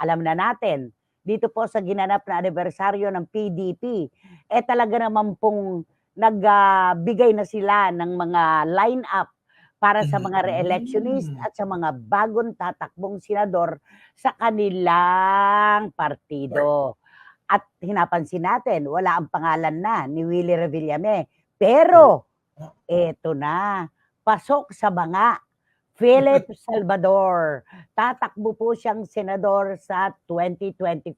alam na natin, dito po sa ginanap na anibersaryo ng PDP, eh talaga naman pong nagbigay na sila ng mga line-up para sa mga re-electionist Mm. at sa mga bagong tatakbong senador sa kanilang partido. At hinapansin natin, wala ang pangalan na ni Willie Revillame. Pero, eto na, pasok sa banga. Philip Salvador. Tatakbo po siyang senador sa 2025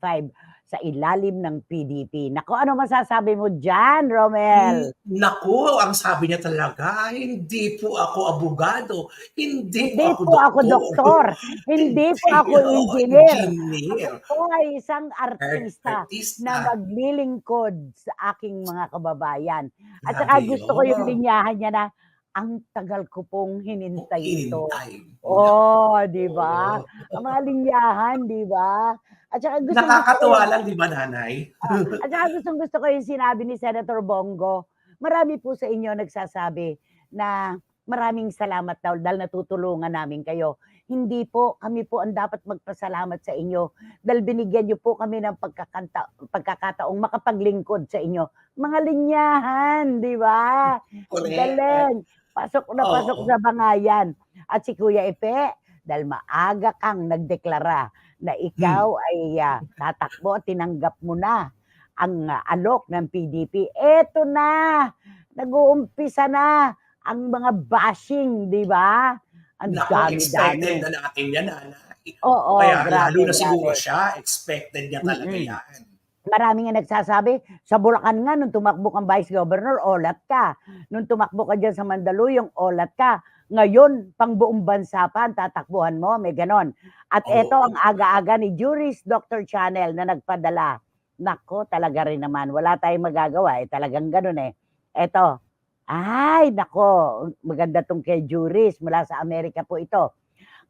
sa ilalim ng PDP. Nako, ano masasabi mo dyan, Romel? Naku, ang sabi niya talaga, hindi po ako abogado, hindi, Hindi po po ako doktor. Hindi po ako engineer. engineer. Ako po ay isang artista Artista. na maglilingkod sa aking mga kababayan. At saka gusto ko yung yun. linyahan niya na ang tagal ko pong hinintay ito. Hinintay. Oh, di ba? Oo. Ang mga linyahan, di ba? At saka gusto Nakakatuwa lang, di ba, nanay? At saka gustong gusto ko yung sinabi ni Senator Bongo. Marami po sa inyo nagsasabi na maraming salamat daw dahil natutulungan namin kayo. Hindi po, kami po ang dapat magpasalamat sa inyo dahil binigyan niyo po kami ng pagkakanta, pagkakataong makapaglingkod sa inyo. Mga linyahan, di ba? Galing. Pasok na Oo. pasok sa bangayan. At si Kuya Epe, dahil maaga kang nagdeklara na ikaw Hmm. ay ah, tatakbo, tinanggap mo na ang ah, alok ng PDP. Eto na, nag-uumpisa na ang mga bashing, di ba? Ang Naku, dami-dami. na natin yan, nanay. Oo, Kaya grabe, lalo na siguro grabe. siya, expected niya talaga Mm-mm. yan. Marami nga nagsasabi, sa Bulacan nga, nung tumakbo kang Vice Governor, olat ka. Nung tumakbo ka dyan sa Mandaluyong, olat ka. Ngayon, pang buong bansa pa, ang tatakbuhan mo, may ganon. At Oo. eto ang aga-aga ni Juris Dr. Channel na nagpadala. Nako, talaga rin naman. Wala tayong magagawa. Eh, talagang ganon eh. Eto. Ay, nako. Maganda tong kay Juris. Mula sa Amerika po ito.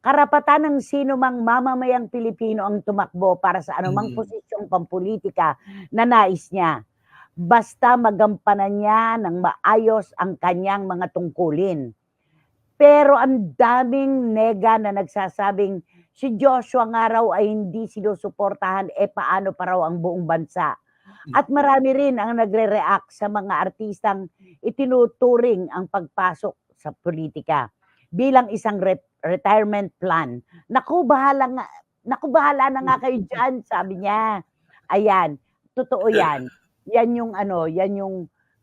Karapatan ng sino mang mamamayang Pilipino ang tumakbo para sa anumang Mm. posisyong pampolitika na nais niya. Basta magampanan niya ng maayos ang kanyang mga tungkulin. Pero ang daming nega na nagsasabing si Joshua nga raw ay hindi sinusuportahan, e paano pa raw ang buong bansa. At marami rin ang nagre-react sa mga artistang itinuturing ang pagpasok sa politika bilang isang re- retirement plan. Naku, bahala nga, naku, bahala na nga kayo dyan, sabi niya. Ayan, totoo yan. Yan yung ano, yan yung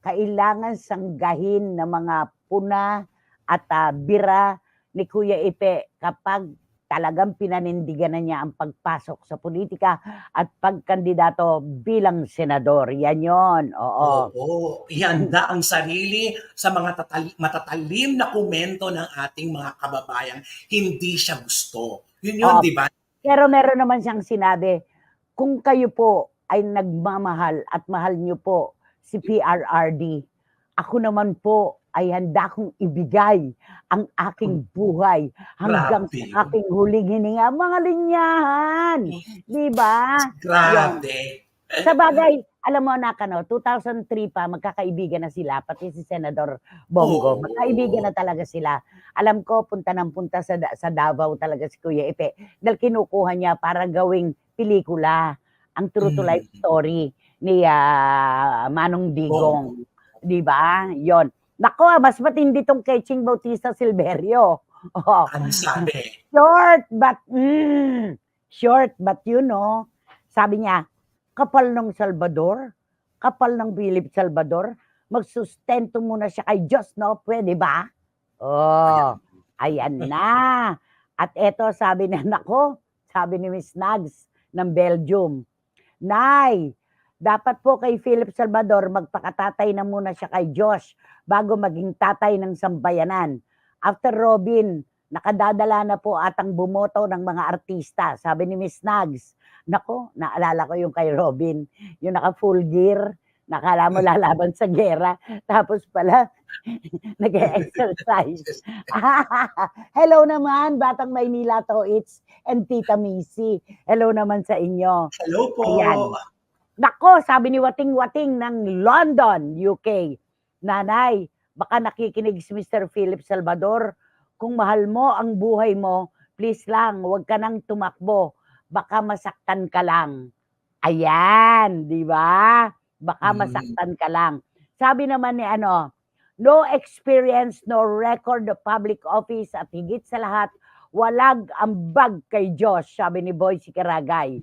kailangan sanggahin ng mga puna at ah, bira ni Kuya Ipe kapag talagang pinanindigan na niya ang pagpasok sa politika at pagkandidato bilang senador. Yan yon. Oo. Oo, ihanda ang sarili sa mga tatal- matatalim na komento ng ating mga kababayan. Hindi siya gusto. Yun yun, di ba? Pero meron naman siyang sinabi, kung kayo po ay nagmamahal at mahal niyo po si PRRD, ako naman po ay handa kong ibigay ang aking buhay hanggang Grabe. sa aking huling hininga. Mga linyahan, di ba? Grabe. Sa bagay, alam mo na no, 2003 pa, magkakaibigan na sila, pati si Senador Bongo. Oo. Magkaibigan na talaga sila. Alam ko, punta ng punta sa, sa Davao talaga si Kuya Ipe. Dahil kinukuha niya para gawing pelikula. Ang true to life story ni ah, Manong Digong. Di ba? Yon. Nako, mas matindi tong kay Ching Bautista Silverio. Oh, Ano sabi? short but mm, short but you know sabi niya kapal ng Salvador kapal ng Philip Salvador magsustento muna siya kay Diyos no pwede ba oh ayan na at eto sabi na nako sabi ni Miss Nags ng Belgium Nay dapat po kay Philip Salvador magpakatatay na muna siya kay Diyos bago maging tatay ng sambayanan After Robin, nakadadala na po atang bumoto ng mga artista. Sabi ni Miss Nags, nako, naalala ko yung kay Robin, yung naka full gear, nakala mo lalaban sa gera, tapos pala, nag-exercise. Hello naman, Batang Maynila to it's and Tita Missy. Hello naman sa inyo. Hello po. Ayan. Nako, sabi ni Wating Wating ng London, UK. Nanay, baka nakikinig si Mr. Philip Salvador. Kung mahal mo ang buhay mo, please lang, huwag ka nang tumakbo baka masaktan ka lang. Ayan, di ba? Baka Mm. masaktan ka lang. Sabi naman ni ano, no experience, no record of public office at higit sa lahat, walag ambag kay Diyos, sabi ni Boy Sikaragay.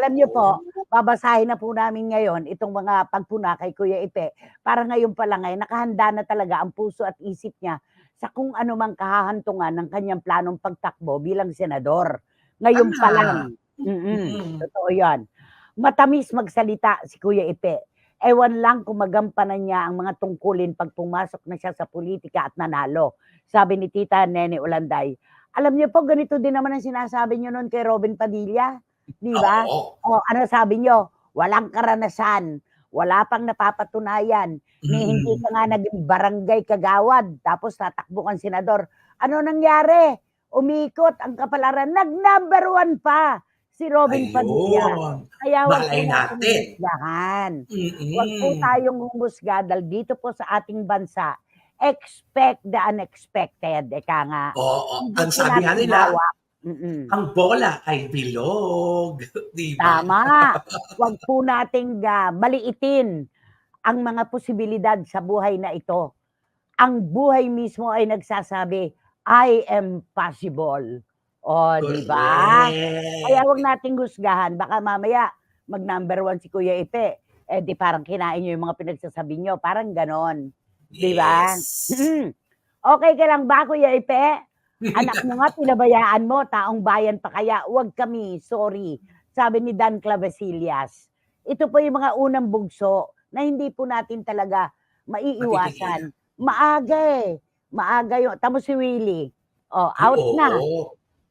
Alam niyo po, babasahin na po namin ngayon itong mga pagpuna kay Kuya Ipe. Para ngayon pa lang ay nakahanda na talaga ang puso at isip niya sa kung ano mang kahahantungan ng kanyang planong pagtakbo bilang senador. Ngayon pa Tama. lang. Mm-mm. Mm. Totoo yan. Matamis magsalita si Kuya Ipe. Ewan lang kung magampanan niya ang mga tungkulin pag pumasok na siya sa politika at nanalo. Sabi ni Tita Nene Ulanday. Alam niyo po, ganito din naman ang sinasabi niyo noon kay Robin Padilla. Di ba? Oo. O ano sabi niyo? Walang karanasan. Wala pang napapatunayan. Ni hindi Mm. ka nga naging barangay kagawad. Tapos tatakbo kang senador. Ano nangyari? Umikot ang kapalaran. Nag-number one pa si Robin Padilla. Kaya wag Malay natin husgahan. Mm-mm. Wag po tayong humusga dahil dito po sa ating bansa, expect the unexpected. Eka nga. Oo. Hindi Ang po sabi nga nila, hawak. Mm-mm. ang bola ay bilog. Di ba? Tama. Wag po nating ah, maliitin ang mga posibilidad sa buhay na ito. Ang buhay mismo ay nagsasabi, I am possible. O, di ba? Kaya wag nating husgahan. Baka mamaya, mag number one si Kuya Ipe. Eh di parang kinain nyo yung mga pinagsasabi nyo. Parang ganon. Di ba? Okay ka lang ba, Kuya Ipe? Anak mo nga, pinabayaan mo. Taong bayan pa kaya. Huwag kami, sorry. Sabi ni Dan Clavesillas. Ito po yung mga unang bugso na hindi po natin talaga maiiwasan. Maaga eh. Maaga yung, tamo si Willie. Oh, out Oo. na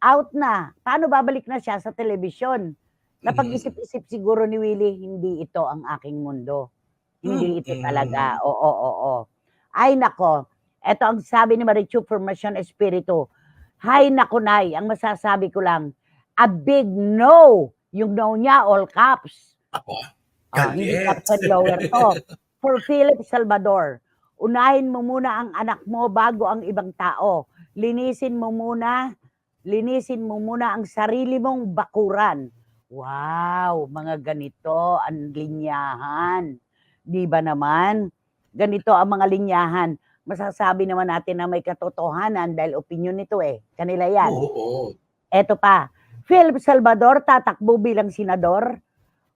out na. Paano babalik na siya sa telebisyon? Napag-isip-isip siguro ni Willie, hindi ito ang aking mundo. Hindi ito Mm-mm. talaga. Oo, oo, oo. Ay nako, ito ang sabi ni Marichu Formation Espiritu. Hay nako, Nay, ang masasabi ko lang, a big no. Yung no niya, all caps. Ako. Ah, hindi Galit. caps and lower to. For Philip Salvador, unahin mo muna ang anak mo bago ang ibang tao. Linisin mo muna, linisin mo muna ang sarili mong bakuran. Wow, mga ganito ang linyahan. Di ba naman? Ganito ang mga linyahan. Masasabi naman natin na may katotohanan dahil opinion nito eh. Kanila yan. Oo. Eto pa, Philip Salvador tatakbo bilang senador.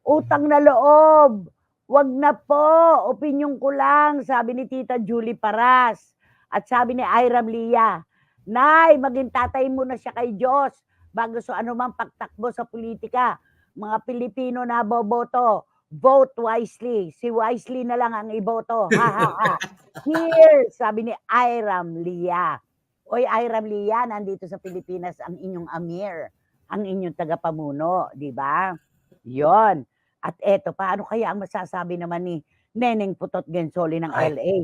Utang na loob. Wag na po. Opinyon ko lang, sabi ni Tita Julie Paras. At sabi ni Iram Lia, Nay, maging tatay mo na siya kay Diyos bago sa anumang pagtakbo sa politika. Mga Pilipino na boboto, vote wisely. Si wisely na lang ang iboto. Ha, ha, ha. Here, sabi ni Iram Lia. Oy, Iram Lia, nandito sa Pilipinas ang inyong Amir, ang inyong tagapamuno, di ba? Yon. At eto, paano kaya ang masasabi naman ni Neneng Putot Gensoli ng Ay. LA?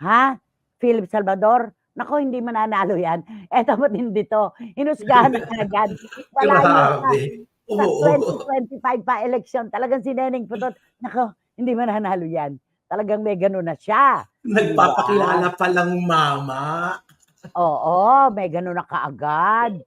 Ha? Philip Salvador? Nako, hindi mananalo yan. Eto, matindi to. Hinusgahan na agad. Wala yun. Sa Oo. 2025 pa election, talagang si Neneng Putot, nako, hindi mananalo yan. Talagang may ganun na siya. Nagpapakilala pa lang mama. Oo, may ganun na kaagad.